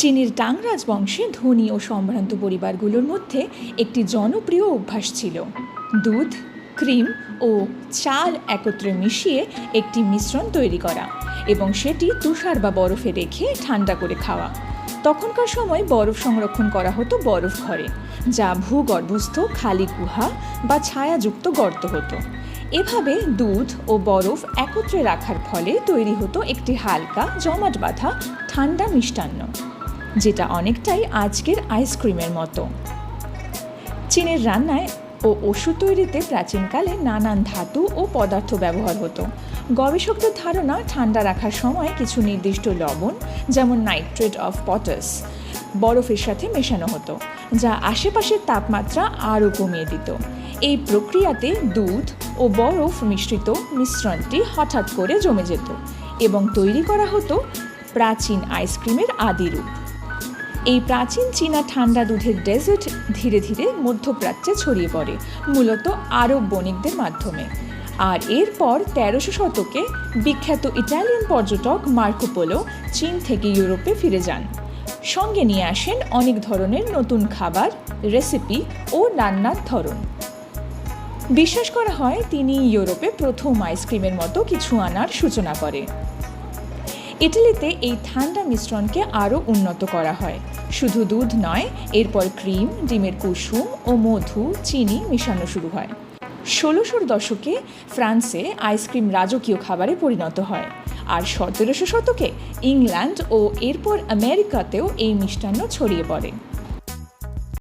চীনের টাং রাজবংশে ধনী ও সম্ভ্রান্ত পরিবারগুলোর মধ্যে একটি জনপ্রিয় অভ্যাস ছিল। দুধ, ক্রিম ও চাল একত্রে মিশিয়ে একটি মিশ্রণ তৈরি করা এবং সেটি তুষার বা বরফে রেখে ঠান্ডা করে খাওয়া। তখনকার সময় বরফ সংরক্ষণ করা হতো বরফ ঘরে, যা ভূগর্ভস্থ, খালি গুহা বা ছায়াযুক্ত গর্ত হতো। এভাবে দুধ ও বরফ একত্রে রাখার ফলে তৈরি হতো একটি হালকা জমাট বাঁধা ঠান্ডা মিষ্টান্ন। যেটা অনেকটাই আজকের আইসক্রিমের মতো। চীনের রান্নায় ও ওষুধ তৈরিতে প্রাচীনকালে নানান ধাতু ও পদার্থ ব্যবহার হতো। গবেষকদের ধারণা, ঠান্ডা রাখার সময় কিছু নির্দিষ্ট লবণ, যেমন নাইট্রেট অফ পটাস বরফের সাথে মেশানো হতো, যা আশেপাশের তাপমাত্রা আরও কমিয়ে দিত। এই প্রক্রিয়াতে দুধ ও বরফ মিশ্রিত মিশ্রণটি হঠাৎ করে জমে যেত এবং তৈরি করা হতো প্রাচীন আইসক্রিমের আদি রূপ। এই প্রাচীন চীনা ঠান্ডা দুধের ডেজার্ট ধীরে ধীরে মধ্যপ্রাচ্যে ছড়িয়ে পড়ে, মূলত আরব বণিকদের মাধ্যমে। আর এরপর তেরোশো শতকে বিখ্যাত ইটালিয়ান পর্যটক মার্কোপোলো চীন থেকে ইউরোপে ফিরে যান। সঙ্গে নিয়ে আসেন অনেক ধরনের নতুন খাবার রেসিপি ও রান্নার ধরন। বিশ্বাস করা হয় তিনি ইউরোপে প্রথম আইসক্রিমের মতো কিছু আনার সূচনা করে। ইটালিতে এই ঠান্ডা মিশ্রণকে আরও উন্নত করা হয়। শুধু দুধ নয়, এরপর ক্রিম, ডিমের কুসুম ও মধু, চিনি মিশানো শুরু হয়। ষোলোশোর দশকে ফ্রান্সে আইসক্রিম রাজকীয় খাবারে পরিণত হয় আর সতেরোশো শতকে ইংল্যান্ড ও এরপর আমেরিকাতেও এই মিষ্টান্ন ছড়িয়ে পড়ে।